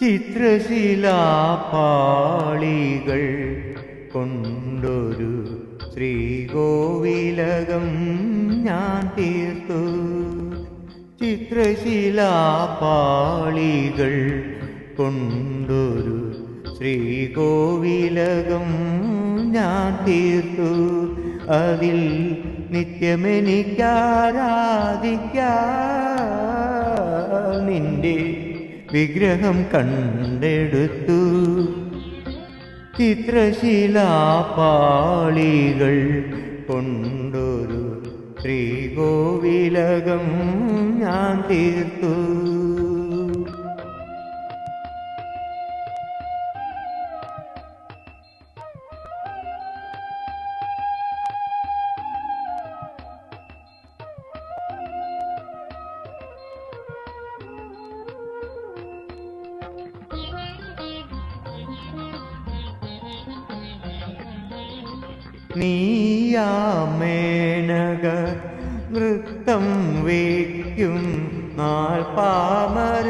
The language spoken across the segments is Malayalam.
ചിത്രശിലാപാളികൾ കൊണ്ടൊരു ശ്രീകോവിലകം ഞാൻ തീർത്തു. ചിത്രശിലാപാളികൾ കൊണ്ടൊരു ശ്രീകോവിലകം ഞാൻ തീർത്തു. അതിൽ നിത്യമെനിക്കാരാധിക്ക നിന്റെ വിഗ്രഹം കണ്ടെടുത്തു. ചിത്രശിലാപാളികൾ കൊണ്ടൊരു ശ്രീകോവിലകം ഞാൻ തീർത്തു. നീയാമേനക നൃത്തം വയ്ക്കും നാൽപാമര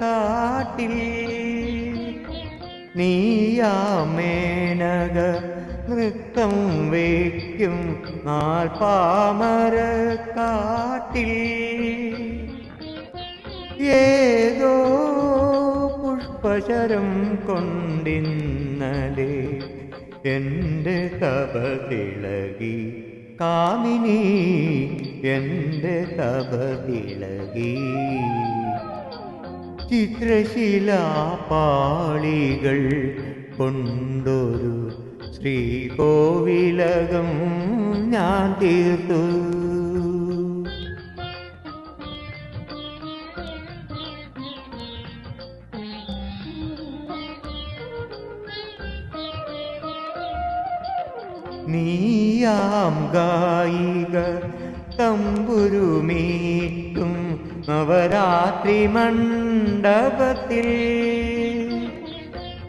കാട്ടിൽ. നീയാമേനക നൃത്തം വയ്ക്കും നാൽപാമര കാട്ടിൽ. ഏതോ പുഷ്പശരം കൊണ്ടിന്നലെ എന്റെ തപതിളകി കാമിനി എന്റെ തപതിളകി ചിത്രശിലാപാളികൾ കൊണ്ടൊരു ശ്രീകോവിലകം ഞാൻ തീർത്തു. നീയാം ഗായിക തമ്പുരുമീട്ടും നവരാത്രി മണ്ഡപത്തിൽ.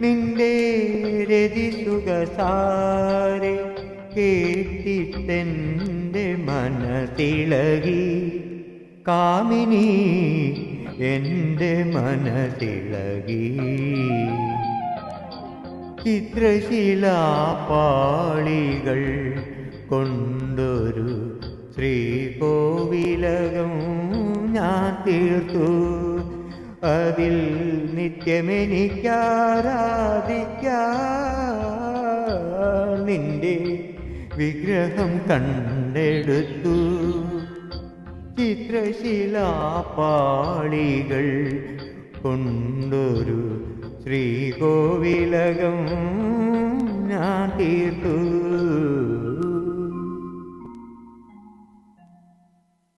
നിന്റെ രതിസുഖസാരെ കേട്ടിട്ടെന്റെ മനതിളകി കാമിനി എന്റെ മനതിളകി ചിത്രശിലാപാളികൾ കൊണ്ടൊരു ശ്രീകോവിലകം ഞാൻ തീർത്തു. അതിൽ നിത്യമെനിക്കാരാധിക്കാ നിന്റെ വിഗ്രഹം കണ്ടെടുത്തു. ചിത്രശിലാപാളികൾ കൊണ്ടൊരു ശ്രീകോവിലകം ഞാൻ തീർത്തു